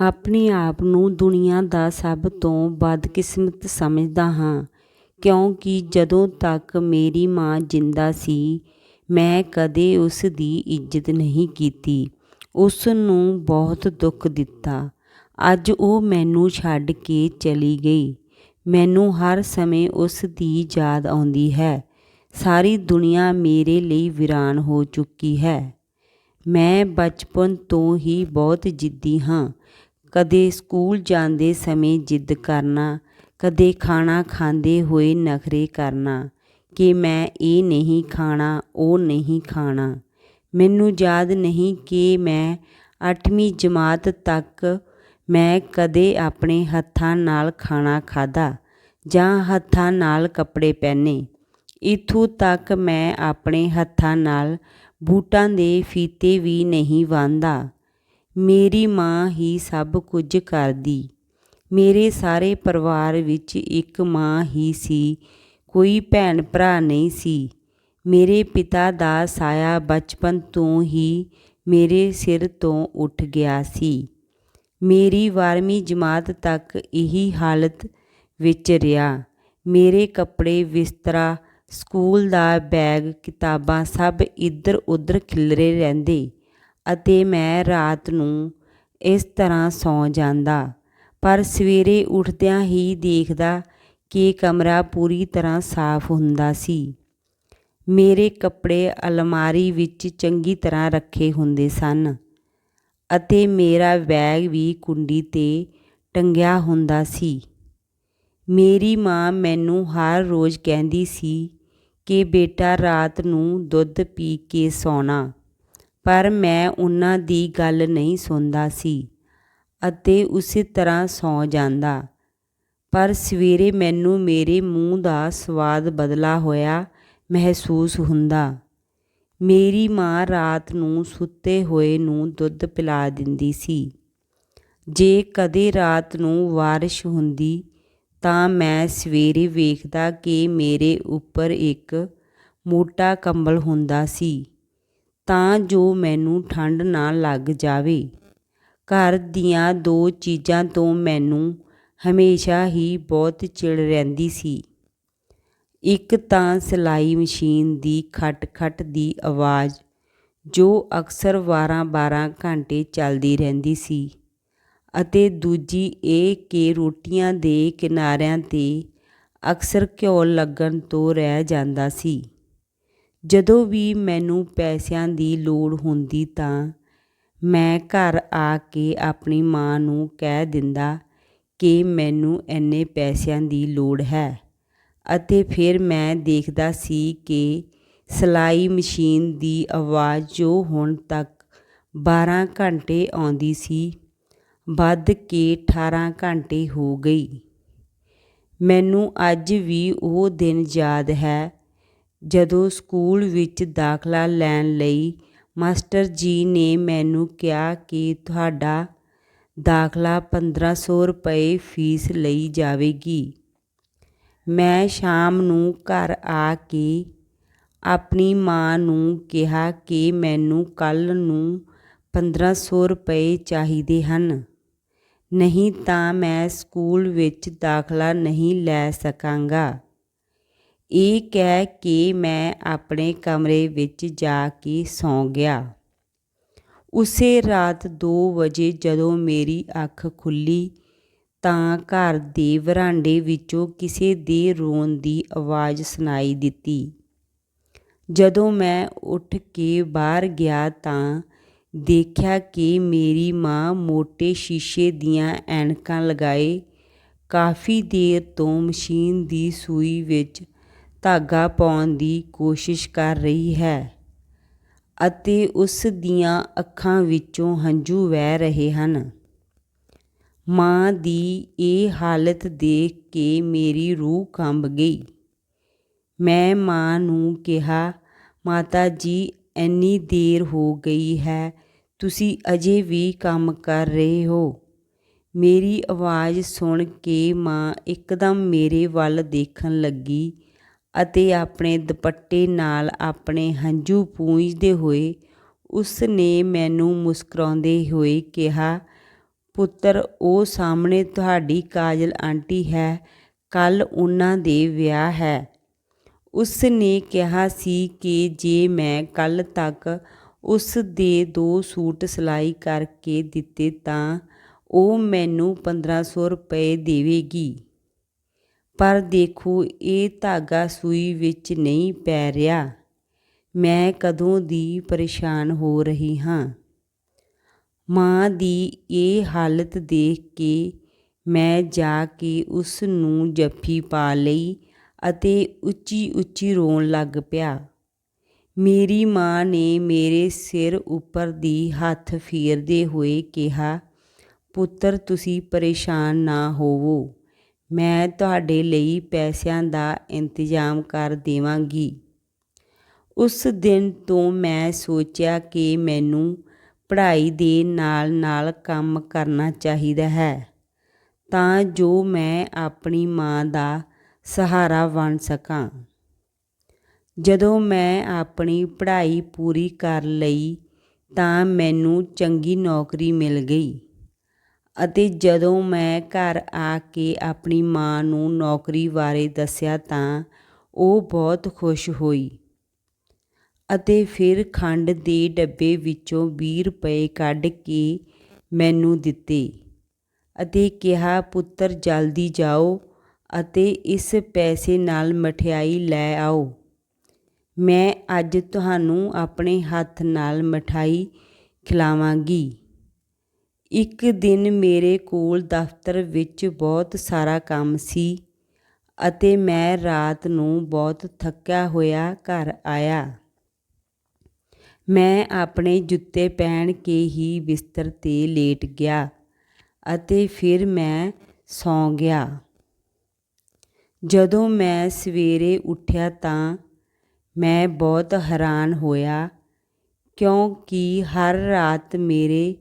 ਆਪਣੇ ਆਪ ਨੂੰ ਦੁਨੀਆ ਦਾ ਸਭ ਤੋਂ ਬਦਕਿਸਮਤ ਸਮਝਦਾ ਹਾਂ, ਕਿਉਂਕਿ ਜਦੋਂ ਤੱਕ ਮੇਰੀ ਮਾਂ ਜਿੰਦਾ ਸੀ, ਮੈਂ ਕਦੇ ਉਸ ਦੀ ਇੱਜ਼ਤ ਨਹੀਂ ਕੀਤੀ। ਉਸ ਨੂੰ ਬਹੁਤ ਦੁੱਖ ਦਿੱਤਾ। ਅੱਜ ਉਹ ਮੈਨੂੰ ਛੱਡ ਕੇ ਚਲੀ ਗਈ। ਮੈਨੂੰ ਹਰ ਸਮੇਂ ਉਸ ਦੀ ਯਾਦ ਆਉਂਦੀ ਹੈ। ਸਾਰੀ ਦੁਨੀਆ ਮੇਰੇ ਲਈ ਵੀਰਾਨ ਹੋ ਚੁੱਕੀ ਹੈ। ਮੈਂ ਬਚਪਨ ਤੋਂ ਹੀ ਬਹੁਤ ਜਿੱਦੀ ਹਾਂ। ਕਦੇ ਸਕੂਲ ਜਾਂਦੇ ਸਮੇਂ ਜਿੱਦ ਕਰਨਾ, ਕਦੇ ਖਾਣਾ ਖਾਂਦੇ ਹੋਏ ਨਖਰੇ ਕਰਨਾ ਕਿ ਮੈਂ ਇਹ ਨਹੀਂ ਖਾਣਾ, ਉਹ ਨਹੀਂ ਖਾਣਾ। ਮੈਨੂੰ ਯਾਦ ਨਹੀਂ ਕਿ ਮੈਂ 8ਵੀਂ ਜਮਾਤ ਤੱਕ ਮੈਂ ਕਦੇ ਆਪਣੇ ਹੱਥਾਂ ਨਾਲ ਖਾਣਾ ਖਾਦਾ ਜਾਂ ਹੱਥਾਂ ਨਾਲ ਕੱਪੜੇ ਪਹਿਨੇ। ਇੱਥੋਂ ਤੱਕ ਮੈਂ ਆਪਣੇ ਹੱਥਾਂ ਨਾਲ ਬੂਟਾਂ ਦੇ ਫੀਤੇ ਵੀ ਨਹੀਂ ਬੰਨ੍ਹਦਾ ਮੇਰੀ ਮਾਂ ਹੀ ਸਭ ਕੁਝ ਕਰਦੀ। ਮੇਰੇ ਸਾਰੇ ਪਰਿਵਾਰ ਵਿੱਚ ਇੱਕ ਮਾਂ ਹੀ ਸੀ। ਕੋਈ ਭੈਣ ਭਰਾ ਨਹੀਂ ਸੀ। ਮੇਰੇ ਪਿਤਾ ਦਾ ਸਾਇਆ ਬਚਪਨ ਤੋਂ ਹੀ ਮੇਰੇ ਸਿਰ ਤੋਂ ਉੱਠ ਗਿਆ ਸੀ। ਮੇਰੀ 12ਵੀਂ ਜਮਾਤ ਤੱਕ ਇਹੀ ਹਾਲਤ ਵਿੱਚ ਰਿਹਾ। ਮੇਰੇ ਕੱਪੜੇ ਬਿਸਤਰਾ, ਸਕੂਲ ਦਾ ਬੈਗ, ਕਿਤਾਬਾਂ ਸਭ ਇੱਧਰ ਉੱਧਰ ਖਿਲਰੇ ਰਹਿੰਦੇ। ਅਤੇ ਮੈਂ ਰਾਤ ਨੂੰ ਇਸ ਤਰ੍ਹਾਂ ਸੌਂ ਜਾਂਦਾ। ਪਰ ਸਵੇਰੇ ਉੱਠਦਿਆਂ ਹੀ ਦੇਖਦਾ ਕਿ ਕਮਰਾ ਪੂਰੀ ਤਰ੍ਹਾਂ ਸਾਫ਼ ਹੁੰਦਾ ਸੀ। ਮੇਰੇ ਕੱਪੜੇ ਅਲਮਾਰੀ ਵਿੱਚ ਚੰਗੀ ਤਰ੍ਹਾਂ ਰੱਖੇ ਹੁੰਦੇ ਸਨ ਅਤੇ ਮੇਰਾ ਬੈਗ ਵੀ ਕੁੰਡੀ 'ਤੇ ਟੰਗਿਆ ਹੁੰਦਾ ਸੀ। ਮੇਰੀ ਮਾਂ ਮੈਨੂੰ ਹਰ ਰੋਜ਼ ਕਹਿੰਦੀ ਸੀ ਕਿ ਬੇਟਾ ਰਾਤ ਨੂੰ ਦੁੱਧ ਪੀ ਕੇ ਸੌਣਾ। ਪਰ ਮੈਂ ਉਹਨਾਂ ਦੀ ਗੱਲ ਨਹੀਂ ਸੁਣਦਾ ਸੀ ਅਤੇ ਉਸੇ ਤਰ੍ਹਾਂ ਸੌਂ ਜਾਂਦਾ। ਪਰ ਸਵੇਰੇ ਮੈਨੂੰ ਮੇਰੇ ਮੂੰਹ ਦਾ ਸਵਾਦ ਬਦਲਾ ਹੋਇਆ ਮਹਿਸੂਸ ਹੁੰਦਾ। ਮੇਰੀ ਮਾਂ ਰਾਤ ਨੂੰ ਸੁੱਤੇ ਹੋਏ ਨੂੰ ਦੁੱਧ ਪਿਲਾ ਦਿੰਦੀ ਸੀ। ਜੇ ਕਦੇ ਰਾਤ ਨੂੰ ਬਾਰਿਸ਼ ਹੁੰਦੀ ਤਾਂ ਮੈਂ ਸਵੇਰੇ ਵੇਖਦਾ ਕਿ ਮੇਰੇ ਉੱਪਰ ਇੱਕ ਮੋਟਾ ਕੰਬਲ ਹੁੰਦਾ ਸੀ। ਤਾਂ ਜੋ ਮੈਨੂੰ ਠੰਡ ਨਾ ਲੱਗ ਜਾਵੇ। ਘਰ ਦੀਆਂ ਦੋ ਚੀਜ਼ਾਂ ਤੋਂ ਮੈਨੂੰ ਹਮੇਸ਼ਾ ਹੀ ਬਹੁਤ ਚਿੜ ਰਹਿੰਦੀ ਸੀ। ਇੱਕ ਤਾਂ ਸਿਲਾਈ ਮਸ਼ੀਨ ਦੀ ਖਟ ਖਟ ਦੀ ਆਵਾਜ਼, ਜੋ ਅਕਸਰ 12-12 ਘੰਟੇ ਚੱਲਦੀ ਰਹਿੰਦੀ ਸੀ, ਅਤੇ ਦੂਜੀ ਇਹ ਕਿ ਰੋਟੀਆਂ ਦੇ ਕਿਨਾਰਿਆਂ 'ਤੇ ਅਕਸਰ ਘਿਓ ਲੱਗਣ ਤੋਂ ਰਹਿ ਜਾਂਦਾ ਸੀ। ਜਦੋਂ ਵੀ ਮੈਨੂੰ ਪੈਸਿਆਂ ਦੀ ਲੋੜ ਹੁੰਦੀ ਤਾਂ ਮੈਂ ਘਰ ਆ ਕੇ ਆਪਣੀ ਮਾਂ ਨੂੰ ਕਹਿ ਦਿੰਦਾ ਕਿ ਮੈਨੂੰ ਇੰਨੇ ਪੈਸਿਆਂ ਦੀ ਲੋੜ ਹੈ। ਅਤੇ ਫਿਰ ਮੈਂ ਦੇਖਦਾ ਸੀ ਕਿ ਸਿਲਾਈ ਮਸ਼ੀਨ ਦੀ ਆਵਾਜ਼ ਜੋ ਹੁਣ ਤੱਕ 12 ਘੰਟੇ ਆਉਂਦੀ ਸੀ, ਵੱਧ ਕੇ 18 ਘੰਟੇ ਹੋ ਗਈ। ਮੈਨੂੰ ਅੱਜ ਵੀ ਉਹ ਦਿਨ ਯਾਦ ਹੈ ਜਦੋਂ ਸਕੂਲ ਵਿੱਚ ਦਾਖਲਾ ਲੈਣ ਲਈ ਮਾਸਟਰ ਜੀ ਨੇ ਮੈਨੂੰ ਕਿਹਾ ਕਿ ਤੁਹਾਡਾ ਦਾਖਲਾ 1500 ਰੁਪਏ ਫੀਸ ਲਈ ਜਾਵੇਗੀ। ਮੈਂ ਸ਼ਾਮ ਨੂੰ ਘਰ ਆ ਕੇ ਆਪਣੀ ਮਾਂ ਨੂੰ ਕਿਹਾ ਕਿ ਮੈਨੂੰ ਕੱਲ੍ਹ ਨੂੰ 1500 ਰੁਪਏ ਚਾਹੀਦੇ ਹਨ। ਨਹੀਂ ਤਾਂ ਮੈਂ ਸਕੂਲ ਵਿੱਚ ਦਾਖਲਾ ਨਹੀਂ ਲੈ ਸਕਾਂਗਾ। ਇਹ ਕਹਿ ਕੇ ਮੈਂ ਆਪਣੇ ਕਮਰੇ ਵਿੱਚ ਜਾ ਕੇ ਸੌਂ ਗਿਆ। ਉਸੇ ਰਾਤ 2 ਵਜੇ ਜਦੋਂ ਮੇਰੀ ਅੱਖ ਖੁੱਲੀ ਤਾਂ ਘਰ ਦੇ ਵਰਾਂਡੇ ਵਿੱਚੋਂ ਕਿਸੇ ਦੇ ਰੋਣ ਦੀ ਆਵਾਜ਼ ਸੁਣਾਈ ਦਿੱਤੀ। ਜਦੋਂ ਮੈਂ ਉੱਠ ਕੇ ਬਾਹਰ ਗਿਆ ਤਾਂ ਦੇਖਿਆ ਕਿ ਮੇਰੀ ਮਾਂ ਮੋਟੇ ਸ਼ੀਸ਼ੇ ਦੀਆਂ ਐਨਕਾਂ ਲਗਾਏ। ਕਾਫੀ ਦੇਰ ਤੋਂ ਮਸ਼ੀਨ ਦੀ ਸੂਈ ਵਿੱਚ ਧਾਗਾ ਪਾਉਣ ਦੀ ਕੋਸ਼ਿਸ਼ ਕਰ ਰਹੀ ਹੈ ਅਤੇ ਉਸ ਦੀਆਂ ਅੱਖਾਂ ਵਿੱਚੋਂ ਹੰਝੂ ਵਹਿ ਰਹੇ ਹਨ। ਮਾਂ ਦੀ ਇਹ ਹਾਲਤ ਦੇਖ ਕੇ ਮੇਰੀ ਰੂਹ ਕੰਬ ਗਈ। ਮੈਂ ਮਾਂ ਨੂੰ ਕਿਹਾ, ਮਾਤਾ ਜੀ, ਇੰਨੀ ਦੇਰ ਹੋ ਗਈ ਹੈ, ਤੁਸੀਂ ਅਜੇ ਵੀ ਕੰਮ ਕਰ ਰਹੇ ਹੋ। ਮੇਰੀ ਆਵਾਜ਼ ਸੁਣ ਕੇ ਮਾਂ ਇੱਕਦਮ ਮੇਰੇ ਵੱਲ ਦੇਖਣ ਲੱਗੀ ਅਤੇ ਆਪਣੇ ਦੁਪੱਟੇ ਨਾਲ ਆਪਣੇ ਹੰਝੂ ਪੂੰਝਦੇ ਹੋਏ ਉਸ ਨੇ ਮੈਨੂੰ ਮੁਸਕਰਾਉਂਦੇ ਹੋਏ ਕਿਹਾ, ਪੁੱਤਰ, ਉਹ ਸਾਹਮਣੇ ਤੁਹਾਡੀ ਕਾਜਲ ਆਂਟੀ ਹੈ ਕੱਲ੍ਹ ਉਹਨਾਂ ਦੇ ਵਿਆਹ ਹੈ। ਉਸ ਨੇ ਕਿਹਾ ਸੀ ਕਿ ਜੇ ਮੈਂ ਕੱਲ੍ਹ ਤੱਕ ਉਸ ਦੇ ਦੋ ਸੂਟ ਸਿਲਾਈ ਕਰਕੇ ਦਿੱਤੇ ਤਾਂ ਉਹ ਮੈਨੂੰ ਪੰਦਰਾਂ ਸੌ ਰੁਪਏ ਦੇਵੇਗੀ। ਪਰ ਦੇਖੋ, ਇਹ ਧਾਗਾ ਸੂਈ ਵਿੱਚ ਨਹੀਂ ਪੈ ਰਿਹਾ। ਮੈਂ ਕਦੋਂ ਦੀ ਪਰੇਸ਼ਾਨ ਹੋ ਰਹੀ ਹਾਂ? ਮਾਂ ਦੀ ਇਹ ਹਾਲਤ ਦੇਖ ਕੇ ਮੈਂ ਜਾ ਕੇ ਉਸ ਨੂੰ ਜੱਫੀ ਪਾ ਲਈ ਅਤੇ ਉੱਚੀ ਉੱਚੀ ਰੋਣ ਲੱਗ ਪਿਆ। ਮੇਰੀ ਮਾਂ ਨੇ ਮੇਰੇ ਸਿਰ ਉੱਪਰ ਦੀ ਹੱਥ ਫੇਰਦੇ ਹੋਏ ਕਿਹਾ, ਪੁੱਤਰ, ਤੁਸੀਂ ਪਰੇਸ਼ਾਨ ਨਾ ਹੋਵੋ। ਮੈਂ ਤੁਹਾਡੇ ਲਈ ਪੈਸਿਆਂ ਦਾ ਇੰਤਜ਼ਾਮ ਕਰ ਦੇਵਾਂਗੀ। ਉਸ ਦਿਨ ਤੋਂ ਮੈਂ ਸੋਚਿਆ ਕਿ ਮੈਨੂੰ ਪੜ੍ਹਾਈ ਦੇ ਨਾਲ ਨਾਲ ਕੰਮ ਕਰਨਾ ਚਾਹੀਦਾ ਹੈ, ਤਾਂ ਜੋ ਮੈਂ ਆਪਣੀ ਮਾਂ ਦਾ ਸਹਾਰਾ ਬਣ ਸਕਾਂ। ਜਦੋਂ ਮੈਂ ਆਪਣੀ ਪੜ੍ਹਾਈ ਪੂਰੀ ਕਰ ਲਈ ਤਾਂ ਮੈਨੂੰ ਚੰਗੀ ਨੌਕਰੀ ਮਿਲ ਗਈ। ਅਤੇ ਜਦੋਂ ਮੈਂ ਘਰ ਆ ਕੇ ਆਪਣੀ ਮਾਂ ਨੂੰ ਨੌਕਰੀ ਬਾਰੇ ਦੱਸਿਆ ਤਾਂ ਉਹ ਬਹੁਤ ਖੁਸ਼ ਹੋਈ ਅਤੇ ਫਿਰ ਖੰਡ ਦੇ ਡੱਬੇ ਵਿੱਚੋਂ 20 ਰੁਪਏ ਕੱਢ ਕੇ ਮੈਨੂੰ ਦਿੱਤੇ ਅਤੇ ਕਿਹਾ, ਪੁੱਤਰ, ਜਲਦੀ ਜਾਓ ਅਤੇ ਇਸ ਪੈਸੇ ਨਾਲ ਮਠਿਆਈ ਲੈ ਆਓ। ਮੈਂ ਅੱਜ ਤੁਹਾਨੂੰ ਆਪਣੇ ਹੱਥ ਨਾਲ ਮਠਾਈ ਖਿਲਾਵਾਂਗੀ। ਇੱਕ ਦਿਨ ਮੇਰੇ ਕੋਲ ਦਫ਼ਤਰ ਵਿੱਚ ਬਹੁਤ ਸਾਰਾ ਕੰਮ ਸੀ ਅਤੇ ਮੈਂ ਰਾਤ ਨੂੰ ਬਹੁਤ ਥੱਕਿਆ ਹੋਇਆ ਘਰ ਆਇਆ। ਮੈਂ ਆਪਣੇ ਜੁੱਤੇ ਪਹਿਨ ਕੇ ਹੀ ਬਿਸਤਰ 'ਤੇ ਲੇਟ ਗਿਆ ਅਤੇ ਫਿਰ ਮੈਂ ਸੌਂ ਗਿਆ। ਜਦੋਂ ਮੈਂ ਸਵੇਰੇ ਉੱਠਿਆ ਤਾਂ ਮੈਂ ਬਹੁਤ ਹੈਰਾਨ ਹੋਇਆ ਕਿਉਂਕਿ ਹਰ ਰਾਤ ਮੇਰੇ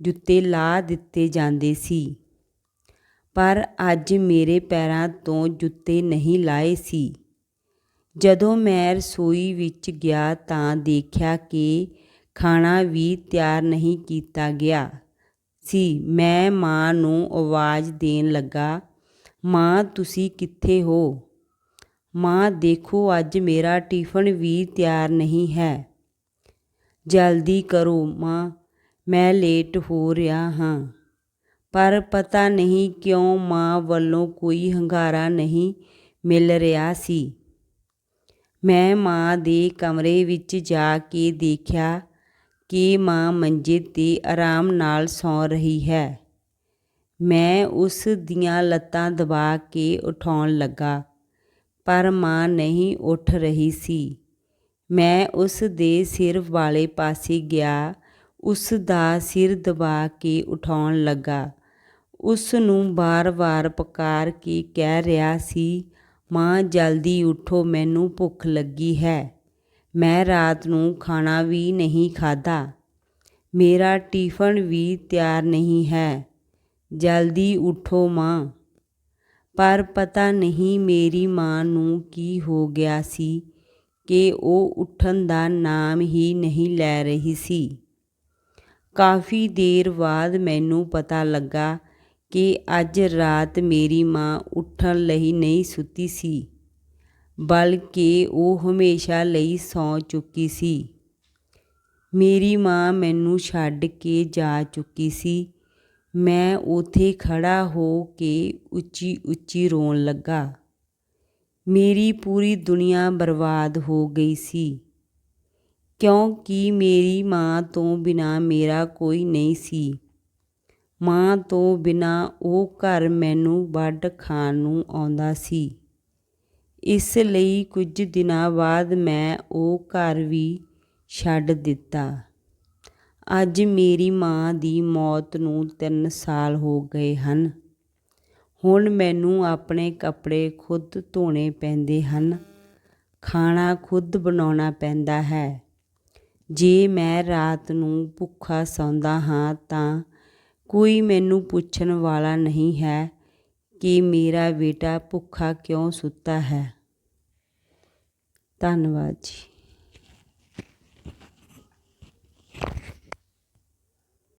ਜੁੱਤੇ ਲਾ ਦਿੱਤੇ ਜਾਂਦੇ ਸੀ। ਪਰ ਅੱਜ ਮੇਰੇ ਪੈਰਾਂ ਤੋਂ ਜੁੱਤੇ ਨਹੀਂ ਲਾਏ ਸੀ। ਜਦੋਂ ਮੈਂ ਰਸੋਈ ਵਿੱਚ ਗਿਆ ਤਾਂ ਦੇਖਿਆ ਕਿ ਖਾਣਾ ਵੀ ਤਿਆਰ ਨਹੀਂ ਕੀਤਾ ਗਿਆ ਸੀ। ਮੈਂ ਮਾਂ ਨੂੰ ਆਵਾਜ਼ ਦੇਣ ਲੱਗਾ, ਮਾਂ, ਤੁਸੀਂ ਕਿੱਥੇ ਹੋ? ਮਾਂ, ਦੇਖੋ, ਅੱਜ ਮੇਰਾ ਟਿਫਨ ਵੀ ਤਿਆਰ ਨਹੀਂ ਹੈ। ਜਲਦੀ ਕਰੋ, ਮਾਂ। ਮੈਂ ਲੇਟ ਹੋ ਰਿਹਾ ਹਾਂ। ਪਰ ਪਤਾ ਨਹੀਂ ਕਿਉਂ ਮਾਂ ਵੱਲੋਂ ਕੋਈ ਹੰਗਾਰਾ ਨਹੀਂ ਮਿਲ ਰਿਹਾ ਸੀ। ਮੈਂ ਮਾਂ ਦੇ ਕਮਰੇ ਵਿੱਚ ਜਾ ਕੇ ਦੇਖਿਆ ਕਿ ਮਾਂ ਮੰਜੇ 'ਤੇ ਆਰਾਮ ਨਾਲ ਸੌਂ ਰਹੀ ਹੈ। ਮੈਂ ਉਸ ਦੀਆਂ ਲੱਤਾਂ ਦਬਾ ਕੇ ਉਠਾਉਣ ਲੱਗਾ, ਪਰ ਮਾਂ ਨਹੀਂ ਉੱਠ ਰਹੀ ਸੀ। ਮੈਂ ਉਸ ਦੇ ਸਿਰ ਵਾਲੇ ਪਾਸੇ ਗਿਆ ਉਸ ਦਾ ਸਿਰ ਦਬਾ ਕੇ ਉਠਾਉਣ ਲੱਗਾ। ਉਸ ਨੂੰ ਬਾਰ-ਬਾਰ ਪੁਕਾਰ ਕੇ ਕਹਿ ਰਿਹਾ ਸੀ, ਮਾਂ, ਜਲਦੀ ਉਠੋ, ਮੈਨੂੰ ਭੁੱਖ ਲੱਗੀ ਹੈ। ਮੈਂ ਰਾਤ ਨੂੰ ਖਾਣਾ ਵੀ ਨਹੀਂ ਖਾਧਾ। ਮੇਰਾ ਟਿਫਨ ਵੀ ਤਿਆਰ ਨਹੀਂ ਹੈ। ਜਲਦੀ ਉਠੋ, ਮਾਂ ਪਰ ਪਤਾ ਨਹੀਂ ਮੇਰੀ ਮਾਂ ਨੂੰ ਕੀ ਹੋ ਗਿਆ ਸੀ ਕਿ ਉਹ ਉੱਠਣ ਦਾ ਨਾਮ ਹੀ ਨਹੀਂ ਲੈ ਰਹੀ ਸੀ। ਕਾਫੀ ਦੇਰ ਬਾਅਦ ਮੈਨੂੰ ਪਤਾ ਲੱਗਾ ਕਿ ਅੱਜ ਰਾਤ ਮੇਰੀ ਮਾਂ ਉੱਠਣ ਲਈ ਨਹੀਂ ਸੁੱਤੀ ਸੀ, ਬਲਕਿ ਉਹ ਹਮੇਸ਼ਾ ਲਈ ਸੌਂ ਚੁੱਕੀ ਸੀ। ਮੇਰੀ ਮਾਂ ਮੈਨੂੰ ਛੱਡ ਕੇ ਜਾ ਚੁੱਕੀ ਸੀ। ਮੈਂ ਉਥੇ ਖੜਾ ਹੋ ਕੇ ਉੱਚੀ ਉੱਚੀ ਰੋਣ ਲੱਗਾ। ਮੇਰੀ ਪੂਰੀ ਦੁਨੀਆ ਬਰਬਾਦ ਹੋ ਗਈ ਸੀ। ਕਿਉਂਕਿ ਮੇਰੀ ਮਾਂ ਤੋਂ ਬਿਨਾਂ ਮੇਰਾ ਕੋਈ ਨਹੀਂ ਸੀ। ਮਾਂ ਤੋਂ ਬਿਨਾਂ ਉਹ ਘਰ ਮੈਨੂੰ ਵੱਢ ਖਾਣ ਨੂੰ ਆਉਂਦਾ ਸੀ। ਇਸ ਲਈ ਕੁਝ ਦਿਨਾਂ ਬਾਅਦ ਮੈਂ ਉਹ ਘਰ ਵੀ ਛੱਡ ਦਿੱਤਾ। ਅੱਜ ਮੇਰੀ ਮਾਂ ਦੀ ਮੌਤ ਨੂੰ 3 ਸਾਲ ਹੋ ਗਏ ਹਨ। ਹੁਣ ਮੈਨੂੰ ਆਪਣੇ ਕੱਪੜੇ ਖੁਦ ਧੋਣੇ ਪੈਂਦੇ ਹਨ। ਖਾਣਾ ਖੁਦ ਬਣਾਉਣਾ ਪੈਂਦਾ ਹੈ। ਜੇ ਮੈਂ ਰਾਤ ਨੂੰ ਭੁੱਖਾ ਸੌਂਦਾ ਹਾਂ ਤਾਂ ਕੋਈ ਮੈਨੂੰ ਪੁੱਛਣ ਵਾਲਾ ਨਹੀਂ ਹੈ ਕਿ ਮੇਰਾ ਬੇਟਾ ਭੁੱਖਾ ਕਿਉਂ ਸੁੱਤਾ ਹੈ। ਧੰਨਵਾਦ ਜੀ।